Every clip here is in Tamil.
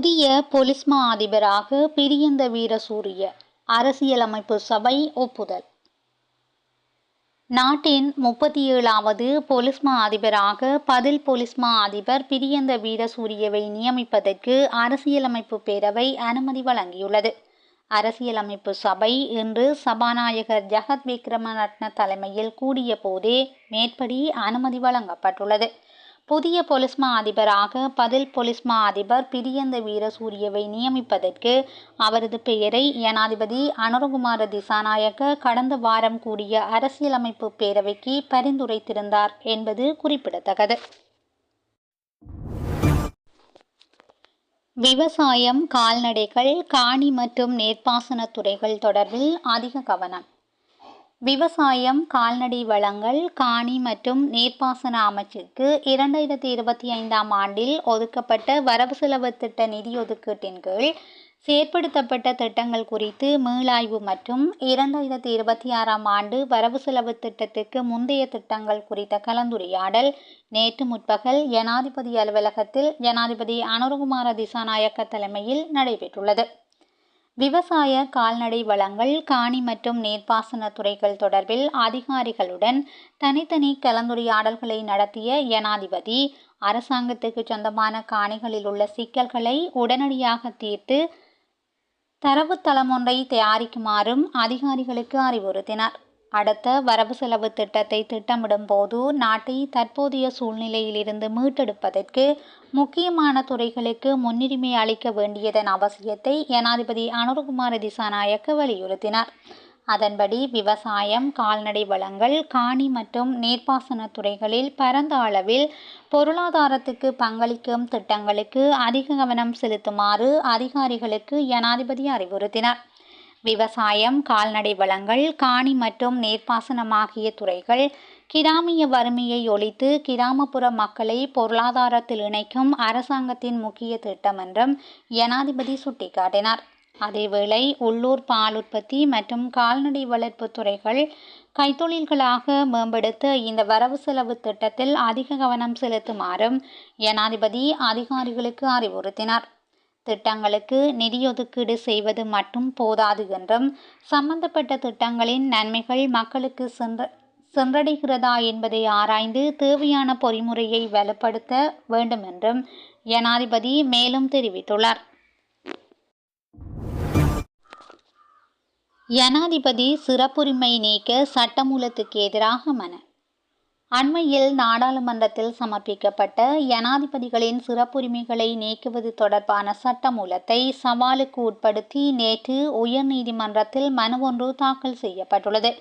புதிய பொலிஸ்மா அதிபராக பிரியந்த வீரசூரிய அரசியலமைப்பு சபை ஒப்புதல். நாட்டின் முப்பத்தி ஏழாவது பொலிஸ்மா அதிபராக பதில் பொலிஸ்மா அதிபர் பிரியந்த வீரசூரியவை நியமிப்பதற்கு அரசியலமைப்பு பேரவை அனுமதி வழங்கியுள்ளது. அரசியலமைப்பு சபை இன்று சபாநாயகர் ஜெகத் விக்ரமரட்ன தலைமையில் கூடிய போதே மேற்படி அனுமதி வழங்கப்பட்டுள்ளது. புதிய பொலிஸ்மா அதிபராக பதில் பொலிஸ்மா அதிபர் பிரியந்த வீரசூரியவை நியமிப்பதற்கு அவரது பெயரை ஜனாதிபதி அனுரகுமார திசாநாயக்க கடந்த வாரம் கூடிய அரசியலமைப்பு பேரவைக்கு பரிந்துரைத்திருந்தார் என்பது குறிப்பிடத்தக்கது. விவசாயம் கால்நடைகள் காணி மற்றும் நீர்ப்பாசன துறைகள் தொடர்பில் அதிக கவனம். விவசாயம் கால்நடை வளங்கள் காணி மற்றும் நீர்ப்பாசன அமைச்சுக்கு இரண்டாயிரத்தி இருபத்தி ஐந்தாம் ஆண்டில் ஒதுக்கப்பட்ட வரவு செலவு திட்ட நிதி ஒதுக்கீட்டின் கீழ் செயற்படுத்தப்பட்ட திட்டங்கள் குறித்து மீளாய்வு மற்றும் இரண்டாயிரத்தி இருபத்தி ஆறாம் ஆண்டு வரவு செலவு திட்டத்துக்கு முந்தைய திட்டங்கள் குறித்த கலந்துரையாடல் நேற்று முற்பகல் ஜனாதிபதி அலுவலகத்தில் ஜனாதிபதி அனுரகுமார திசாநாயக்க தலைமையில் நடைபெற்றுள்ளது. விவசாய கால்நடை வளங்கள் காணி மற்றும் நீர்ப்பாசன துறைகள் தொடர்பில் அதிகாரிகளுடன் தனித்தனி கலந்துரையாடல்களை நடத்திய ஜனாதிபதி அரசாங்கத்துக்கு சொந்தமான காணிகளில் உள்ள சிக்கல்களை உடனடியாக தீர்த்து தரவுத்தளம் ஒன்றை தயாரிக்குமாறும் அதிகாரிகளுக்கு அறிவுறுத்தினார். அடுத்த வரவு செலவு திட்டத்தை திட்டமிடும் போது நாட்டை தற்போதைய சூழ்நிலையிலிருந்து மீட்டெடுப்பதற்கு முக்கியமான துறைகளுக்கு முன்னுரிமை அளிக்க வேண்டியதன் அவசியத்தை ஜனாதிபதி அனுரகுமார திசாநாயக்க வலியுறுத்தினார். அதன்படி விவசாயம் கால்நடை வளங்கள் காணி மற்றும் நீர்ப்பாசன துறைகளில் பரந்த அளவில் பொருளாதாரத்துக்கு பங்களிக்கும் திட்டங்களுக்கு அதிக கவனம் செலுத்துமாறு அதிகாரிகளுக்கு ஜனாதிபதி அறிவுறுத்தினார். விவசாயம் கால்நடை வளங்கள் காணி மற்றும் நீர்ப்பாசனம் ஆகிய துறைகள் கிராமிய வறுமையை ஒழித்து கிராமப்புற மக்களை பொருளாதாரத்தில் இணைக்கும் அரசாங்கத்தின் முக்கிய திட்டம் என்றும் ஜனாதிபதி சுட்டிக்காட்டினார். அதேவேளை உள்ளூர் பால் உற்பத்தி மற்றும் கால்நடை வளர்ப்பு துறைகள் கைத்தொழில்களாக மேம்படுத்த இந்த வரவு செலவு திட்டத்தில் அதிக கவனம் செலுத்துமாறும் ஜனாதிபதி அதிகாரிகளுக்கு அறிவுறுத்தினார். திட்டங்களுக்கு நிதியொதுக்கீடு செய்வது மட்டும் போதாது என்றும் சம்பந்தப்பட்ட திட்டங்களின் நன்மைகள் மக்களுக்கு சென்ற சென்றடைகிறதா என்பதை ஆராய்ந்து தேவையான பொறிமுறையை வலுப்படுத்த வேண்டும் என்றும் ஜனாதிபதி மேலும் தெரிவித்துள்ளார். ஜனாதிபதி சிறப்புரிமை நீக்க சட்டமூலத்துக்கு எதிராக மன அண்மையில் நாடாளுமன்றத்தில் சமர்ப்பிக்கப்பட்ட ஜனாதிபதிகளின் சிறப்புரிமைகளை நீக்குவது தொடர்பான சட்டமூலத்தை சவாலுக்கு உட்படுத்தி நேற்று உயர்நீதிமன்றத்தில் மனு ஒன்று தாக்கல் செய்யப்பட்டுள்ளது.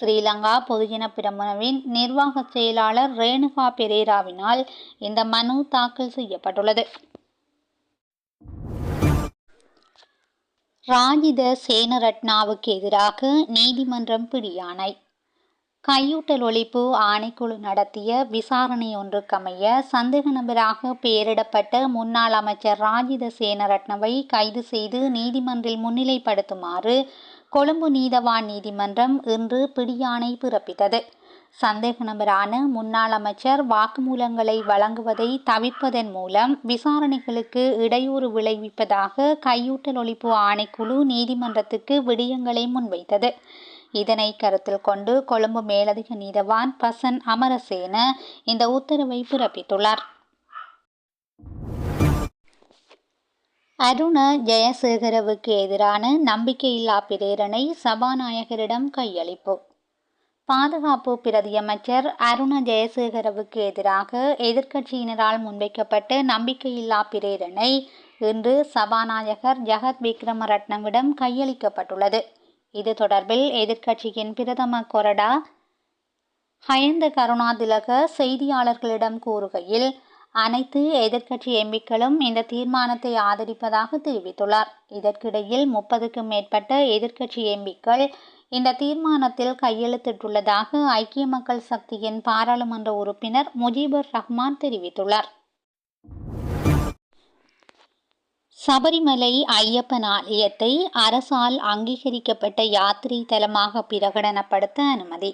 ஸ்ரீலங்கா பொதுஜன பிரமுனவின் நிர்வாக செயலாளர் ரேணுகா பெரேராவினால் இந்த மனு தாக்கல் செய்யப்பட்டுள்ளது. ராஜித சேனரட்னாவுக்கு எதிராக நீதிமன்றம் பிடியாணை. கையூட்டல் ஒழிப்பு ஆணைக்குழு நடத்திய விசாரணை ஒன்றுக்கமைய சந்தேக நபராக பெயரிடப்பட்ட முன்னாள் அமைச்சர் ராஜித சேனரட்னவை கைது செய்து நீதிமன்றில் முன்னிலைப்படுத்துமாறு கொழும்பு நீதவான் நீதிமன்றம் இன்று பிடியாணை பிறப்பித்தது. சந்தேக நபரான முன்னாள் அமைச்சர் வாக்குமூலங்களை வழங்குவதை தவிர்ப்பதன் மூலம் விசாரணைகளுக்கு இடையூறு விளைவிப்பதாக கையூட்டல் ஒழிப்பு ஆணைக்குழு நீதிமன்றத்துக்கு விடயங்களை முன்வைத்தது. இதனை கருத்தில் கொண்டு கொழும்பு மேலதிக நீதவான் பசன் அமரசேன இந்த உத்தரவை பிறப்பித்துள்ளார். அருண ஜெயசேகரவுக்கு எதிரான நம்பிக்கையில்லா பிரேரணை சபாநாயகரிடம் கையளிப்பு. பாதுகாப்பு பிரதியமைச்சர் அருண ஜெயசேகரவுக்கு எதிராக எதிர்க்கட்சியினரால் முன்வைக்கப்பட்ட நம்பிக்கையில்லா பிரேரணை இன்று சபாநாயகர் ஜெகத் விக்ரமரட்னவிடம் கையளிக்கப்பட்டுள்ளது. இது தொடர்பில் எதிர்க்கட்சியின் பிரதம கொறடா ஹயந்த கருணாதிலக செய்தியாளர்களிடம் கூறுகையில் அனைத்து எதிர்க்கட்சி எம்பிக்களும் இந்த தீர்மானத்தை ஆதரிப்பதாக தெரிவித்துள்ளார். இதற்கிடையில் முப்பதுக்கும் மேற்பட்ட எதிர்க்கட்சி எம்பிக்கள் இந்த தீர்மானத்தில் கையெழுத்திட்டுள்ளதாக ஐக்கிய மக்கள் சக்தியின் பாராளுமன்ற உறுப்பினர் முஜிபுர் ரஹ்மான் தெரிவித்துள்ளார். சபரிமலை ஐயப்பன் ஆலயத்தை அரசால் அங்கீகரிக்கப்பட்ட யாத்திரை தலமாக பிரகடனப்படுத்த அனுமதி.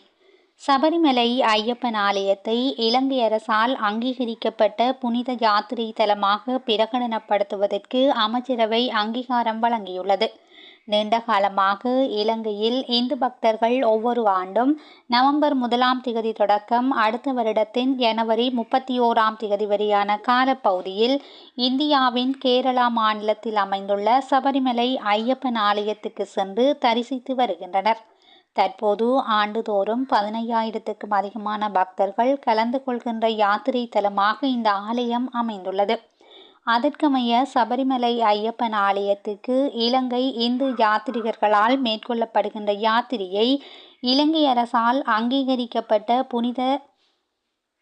சபரிமலை ஐயப்பன் ஆலயத்தை இலங்கை அரசால் அங்கீகரிக்கப்பட்ட புனித யாத்திரை தலமாக பிரகடனப்படுத்துவதற்கு அமைச்சரவை அங்கீகாரம் வழங்கியுள்ளது. நீண்ட காலமாக இலங்கையில் இந்து பக்தர்கள் ஒவ்வொரு ஆண்டும் நவம்பர் முதலாம் திகதி தொடக்கம் அடுத்த வருடத்தின் ஜனவரி முப்பத்தி ஓராம் திகதி வரையான காலப்பகுதியில் இந்தியாவின் கேரளா மாநிலத்தில் அமைந்துள்ள சபரிமலை ஐயப்பன் ஆலயத்துக்கு சென்று தரிசித்து வருகின்றனர். தற்போது ஆண்டுதோறும் பதினையாயிரத்துக்கும் அதிகமான பக்தர்கள் கலந்து கொள்கின்ற யாத்திரை தலமாக இந்த ஆலயம் அமைந்துள்ளது. அதற்கமைய சபரிமலை ஐயப்பன் ஆலயத்துக்கு இலங்கை இந்து யாத்திரிகர்களால் மேற்கொள்ளப்படுகின்ற யாத்திரையை இலங்கை அரசால் அங்கீகரிக்கப்பட்ட புனித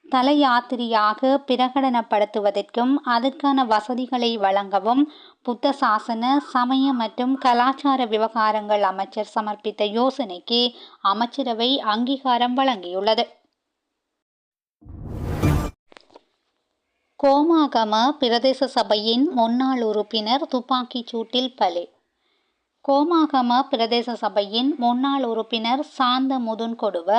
தல யாத்திரையாக பிரகடனப்படுத்துவதற்கும் அதற்கான வசதிகளை வழங்கவும் புத்த சாசன சமய மற்றும் கலாச்சார விவகாரங்கள் அமைச்சர் சமர்ப்பித்த யோசனைக்கு அமைச்சரவை அங்கீகாரம் வழங்கியுள்ளது. கோமாகம பிரதேச சபையின் முன்னாள் உறுப்பினர் துப்பாக்கிச் சூட்டில் பலி. கோமாகம பிரதேச சபையின் முன்னாள் உறுப்பினர் சாந்த முதுன் கொடுவ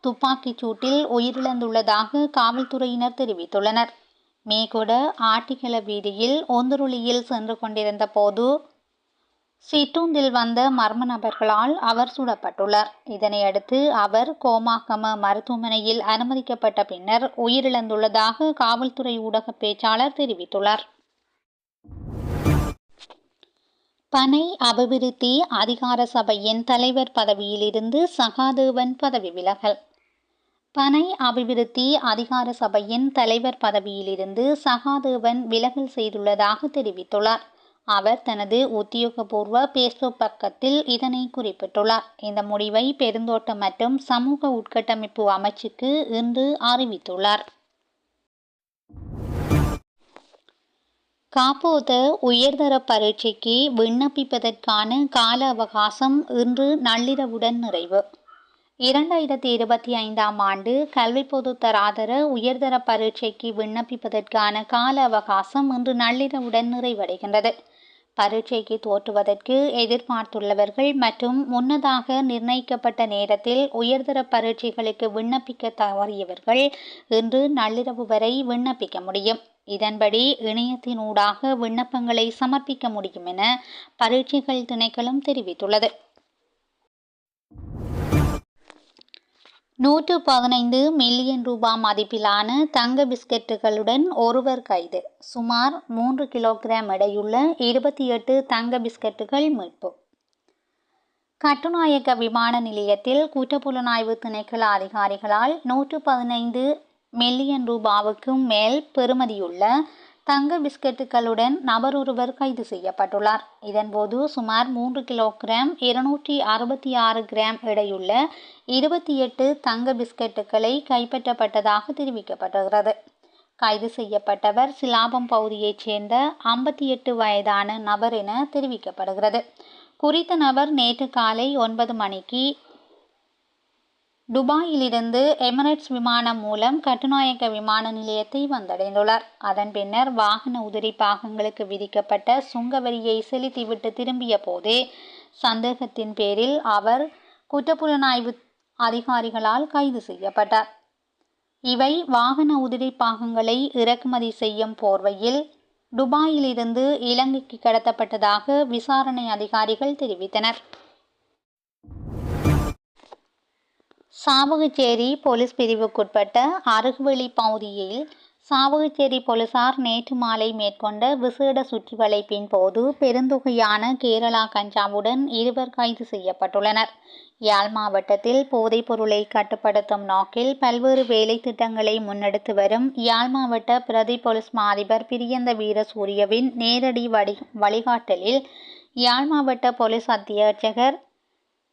துப்பாக்கிச் சூட்டில் உயிரிழந்துள்ளதாக காவல்துறையினர் தெரிவித்துள்ளனர். மேகொட ஆட்டிகள வீதியில் ஒந்துருளியில் சென்று கொண்டிருந்த போது சிற்றூந்தில் வந்த மர்ம நபர்களால் அவர் சுடப்பட்டுள்ளார். இதனையடுத்து அவர் கோமாகம மருத்துவமனையில் அனுமதிக்கப்பட்ட பின்னர் உயிரிழந்துள்ளதாக காவல்துறை ஊடக பேச்சாளர் தெரிவித்துள்ளார். பனை அபிவிருத்தி அதிகார சபையின் தலைவர் பதவியிலிருந்து சகாதேவன் பதவி விலகல். பனை அபிவிருத்தி அதிகார சபையின் தலைவர் பதவியிலிருந்து சகாதேவன் விலகல் செய்துள்ளதாக தெரிவித்துள்ளார். அவர் தனது உத்தியோகபூர்வ பேஸ்புக் பக்கத்தில் இதனை குறிப்பிட்டுள்ளார். இந்த முடிவை பெருந்தோட்டம் மற்றும் சமூக உட்கட்டமைப்பு அமைச்சுக்கு இன்று அறிவித்துள்ளார். காப்போத உயர்தர பரீட்சைக்கு விண்ணப்பிப்பதற்கான கால அவகாசம் இன்று நள்ளிரவுடன் நிறைவு. இரண்டாயிரத்தி இருபத்தி ஐந்தாம் ஆண்டு கல்வி பொதுத்தராதர உயர்தர பரீட்சைக்கு விண்ணப்பிப்பதற்கான கால அவகாசம் இன்று நள்ளிரவுடன் நிறைவடைகின்றது. பரீட்சைக்கு தோற்றுவதற்கு எதிர்பார்த்துள்ளவர்கள் மற்றும் முன்னதாக நிர்ணயிக்கப்பட்ட நேரத்தில் உயர்தர பரீட்சைகளுக்கு விண்ணப்பிக்க தவறியவர்கள் இன்று நள்ளிரவு வரை விண்ணப்பிக்க முடியும். இதன்படி இணையத்தினூடாக விண்ணப்பங்களை சமர்ப்பிக்க முடியும் என பரீட்சைகள் திணைக்களம் தெரிவித்துள்ளது. நூற்று பதினைந்து மில்லியன் ரூபாய் மதிப்பிலான தங்க பிஸ்கெட்டுகளுடன் ஒருவர் கைது. சுமார் மூன்று கிலோகிராம் எடையுள்ள இருபத்தி எட்டு தங்க பிஸ்கெட்டுகள் மீட்பு. கட்டுநாயக்க விமான நிலையத்தில் குற்றப்புலனாய்வு திணைக்கள அதிகாரிகளால் நூற்று பதினைந்து மில்லியன் ரூபாவுக்கும் மேல் பெறுமதியுள்ள தங்க பிஸ்கெட்டுகளுடன் நபர் ஒருவர் கைது செய்யப்பட்டுள்ளார். இதன்போது சுமார் மூன்று கிலோகிராம் இருநூற்றி அறுபத்தி ஆறு கிராம் எடையுள்ள இருபத்தி எட்டு தங்க பிஸ்கெட்டுகளை கைப்பற்றப்பட்டதாக தெரிவிக்கப்படுகிறது கைது செய்யப்பட்டவர் சிலாபம் பகுதியைச் சேர்ந்த ஐம்பத்தி எட்டு வயதான நபர் என தெரிவிக்கப்படுகிறது. குறித்த நபர் நேற்று காலை ஒன்பது மணிக்கு துபாயிலிருந்து எமிரேட்ஸ் விமானம் மூலம் கட்டுநாயக்க விமான நிலையத்தை வந்தடைந்துள்ளார். அதன் பின்னர் வாகன உதிரி பாகங்களுக்கு விதிக்கப்பட்ட சுங்கவரியை செலுத்திவிட்டு திரும்பிய போதே சந்தேகத்தின் பேரில் அவர் குற்றப்புலனாய்வு அதிகாரிகளால் கைது செய்யப்பட்டார். இவை வாகன உதிரி பாகங்களை இறக்குமதி செய்யும் போர்வையில் துபாயிலிருந்து இலங்கைக்கு கடத்தப்பட்டதாக விசாரணை அதிகாரிகள் தெரிவித்தனர். சாவகச்சேரி போலீஸ் பிரிவுக்குட்பட்ட அருகுவெளி பகுதியில் சாவகச்சேரி போலீசார் நேற்று மாலை மேற்கொண்ட விசேட சுற்றிவளைப்பின் போது பெருந்தொகையான கேரளா கஞ்சாவுடன் இருவர் கைது செய்யப்பட்டுள்ளனர். யாழ் மாவட்டத்தில் போதைப் பொருளை கட்டுப்படுத்தும் நோக்கில் பல்வேறு வேலை திட்டங்களை முன்னெடுத்து வரும் யாழ் மாவட்ட பிரதி போலீஸ் மாதிபர் பிரியந்த வீரசூரியவின் நேரடி வழி வழிகாட்டலில் யாழ் மாவட்ட போலீஸ் அத்தியட்சகர்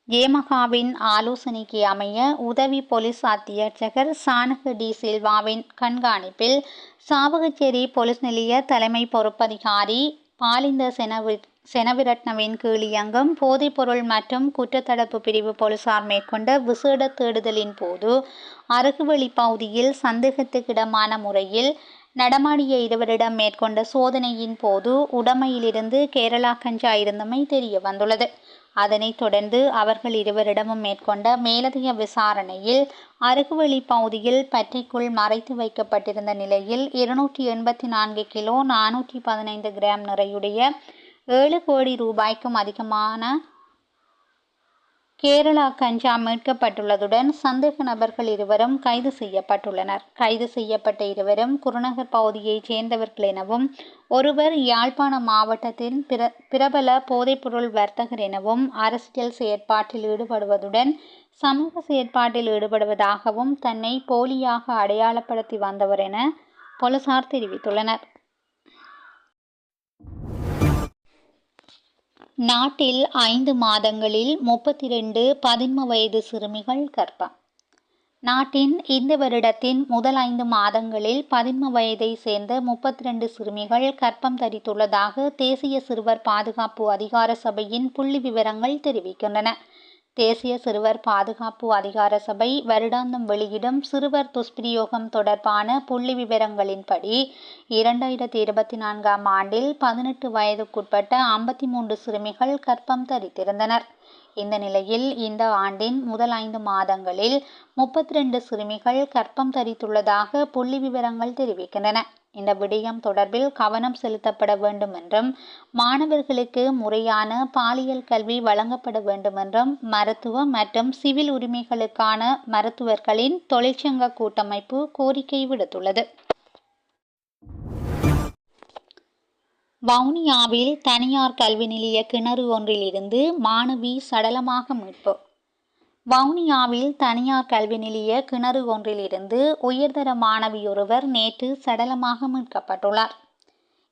ஜேமகாவின் ஆலோசனைக்கு அமைய உதவி போலீஸ் அத்தியட்சகர் சானக டி சில்வாவின் கண்காணிப்பில் சாவகச்சேரி போலீஸ் நிலைய தலைமை பொறுப்பதிகாரி பாலிந்த செனவி செனவிரட்னவின் கீழ் இயங்கும் போதைப்பொருள் மற்றும் குற்றத்தடுப்பு பிரிவு போலீசார் மேற்கொண்ட விசேட தேடுதலின் போது அருகுவெளி பகுதியில் சந்தேகத்துக்கிடமான முறையில் நடமாடிய இருவரிடம் மேற்கொண்ட சோதனையின் போது உடமையிலிருந்து கேரளா கஞ்சா இருந்தமை தெரிய வந்துள்ளது அதனைத் தொடர்ந்து அவர்கள் இருவரிடமும் மேற்கொண்ட மேலதிக விசாரணையில் அருகுவழி பகுதியில் பற்றைக்குள் மறைத்து வைக்கப்பட்டிருந்த நிலையில் இருநூற்றி எண்பத்தி நான்கு கிலோ நானூற்றி பதினைந்து கிராம் நிறையுடைய ஏழு கோடி ரூபாய்க்கும் அதிகமான கேரளா கஞ்சா மீட்கப்பட்டுள்ளதுடன் சந்தேக நபர்கள் இருவரும் கைது செய்யப்பட்டுள்ளனர். கைது செய்யப்பட்ட இருவரும் குருநகர் பகுதியைச் சேர்ந்தவர்கள் எனவும் ஒருவர் யாழ்ப்பாண மாவட்டத்தின் பிர பிரபல போதைப்பொருள் வர்த்தகர் எனவும் அரசியல் செயற்பாட்டில் ஈடுபடுவதுடன் சமூக செயற்பாட்டில் ஈடுபடுவதாகவும் தன்னை போலியாக அடையாளப்படுத்தி வந்தவர் என போலீசார் தெரிவித்துள்ளனர். நாட்டில் ஐந்து மாதங்களில் முப்பத்தி ரெண்டு பதின்ம வயது சிறுமிகள் கர்ப்பம். நாட்டின் இந்த வருடத்தின் முதல் ஐந்து மாதங்களில் பதின்ம வயதை சேர்ந்த முப்பத்தி ரெண்டு சிறுமிகள் கர்ப்பம் தரித்துள்ளதாக தேசிய சிறுவர் பாதுகாப்பு அதிகார சபையின் புள்ளி விவரங்கள் தெரிவிக்கின்றன. தேசிய சிறுவர் பாதுகாப்பு அதிகார சபை வருடாந்தம் வெளியிடும் சிறுவர் துஷ்பிரயோகம் தொடர்பான புள்ளி விவரங்களின்படி இரண்டாயிரத்தி இருபத்தி நான்காம் ஆண்டில் பதினெட்டு வயதுக்குட்பட்ட ஐம்பத்தி மூன்று சிறுமிகள் கற்பம் தரித்திருந்தனர். இந்த நிலையில் இந்த ஆண்டின் முதல் ஐந்து மாதங்களில் முப்பத்தி ரெண்டு சிறுமிகள் கற்பம் தரித்துள்ளதாக புள்ளி விவரங்கள் தெரிவிக்கின்றன. இந்த விடயம் தொடர்பில் கவனம் செலுத்தப்பட வேண்டும் என்றும் மாணவர்களுக்கு முறையான பாலியல் கல்வி வழங்கப்பட வேண்டும் என்றும் மருத்துவ மற்றும் சிவில் உரிமைகளுக்கான மருத்துவர்களின் தொழிற்சங்க கூட்டமைப்பு கோரிக்கை விடுத்துள்ளது. வவுனியாவில் தனியார் கல்வி நிலைய கிணறு ஒன்றில் இருந்து மாணவி சடலமாக மீட்பு வவுனியாவில் தனியார் கல்வி நிலைய கிணறு ஒன்றிலிருந்து உயர்தர மாணவியொருவர் நேற்று சடலமாக மீட்கப்பட்டுள்ளார்.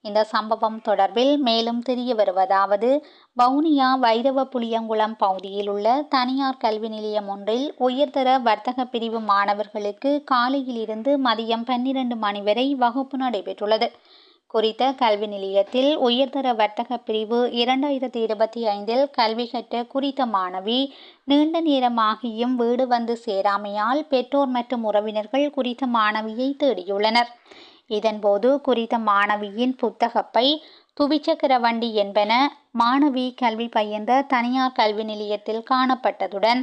இந்த சம்பவம் தொடர்பில் மேலும் தெரிய வருவதாவது வவுனியா வைரவ புளியங்குளம் பகுதியில் உள்ள தனியார் கல்வி நிலையம் ஒன்றில் உயர்தர வர்த்தக பிரிவு மாணவர்களுக்கு காலையில் இருந்து மதியம் பன்னிரண்டு மணி வரை வகுப்பு நடைபெற்றுள்ளது. குறித்த கல்வி நிலையத்தில் உயர்தர வர்த்தக பிரிவு இரண்டாயிரத்தி இருபத்தி ஐந்தில் கல்வி கற்ற குறித்த மாணவி நீண்ட நேரமாகியும் வீடு வந்து சேராமையால் பெற்றோர் மற்றும் உறவினர்கள் குறித்த மாணவியை தேடியுள்ளனர். இதன்போது குறித்த மாணவியின் புத்தகப்பை துவிச்சக்கர வண்டி என்பன மாணவி கல்வி பயின்ற தனியார் கல்வி நிலையத்தில் காணப்பட்டதுடன்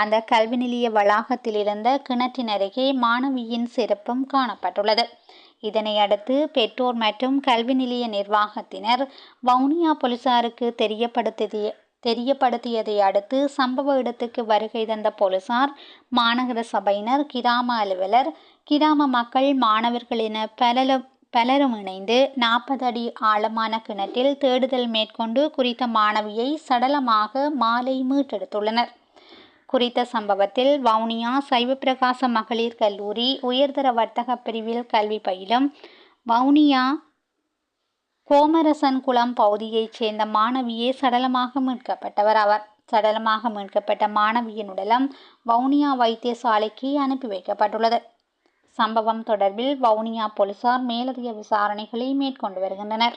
அந்த கல்வி நிலைய வளாகத்தில் இருந்த கிணற்றின் அருகே மாணவியின் சிறப்பும் காணப்பட்டுள்ளது. இதனை அடுத்து பெற்றோர் மற்றும் கல்வி நிலைய நிர்வாகத்தினர் வவுனியா போலீசாருக்கு தெரியப்படுத்திய தெரியப்படுத்தியதை அடுத்து சம்பவ இடத்துக்கு வருகை தந்த போலீசார் மாநகர சபையினர் கிராம அலுவலர் கிராம மக்கள் மாணவர்கள் என பலல பலரும் இணைந்து நாற்பது அடி ஆழமான கிணற்றில் தேடுதல் மேற்கொண்டு குறித்த மாணவியை சடலமாக மாலை மீட்டெடுத்துள்ளனர். குறித்த சம்பவத்தில் வவுனியா சைவப்பிரகாச மகளிர் கல்லூரி உயர்தர வர்த்தக பிரிவில் கல்வி பயிலும் வவுனியா கோமரசன் குளம் பகுதியைச் சேர்ந்த மாணவியே சடலமாக மீட்கப்பட்டவர் அவர் சடலமாக மீட்கப்பட்ட மாணவியின் உடலம் வவுனியா வைத்தியசாலைக்கு அனுப்பி வைக்கப்பட்டுள்ளது. சம்பவம் தொடர்பில் வவுனியா போலீசார் மேலதிக விசாரணைகளை மேற்கொண்டு வருகின்றனர்.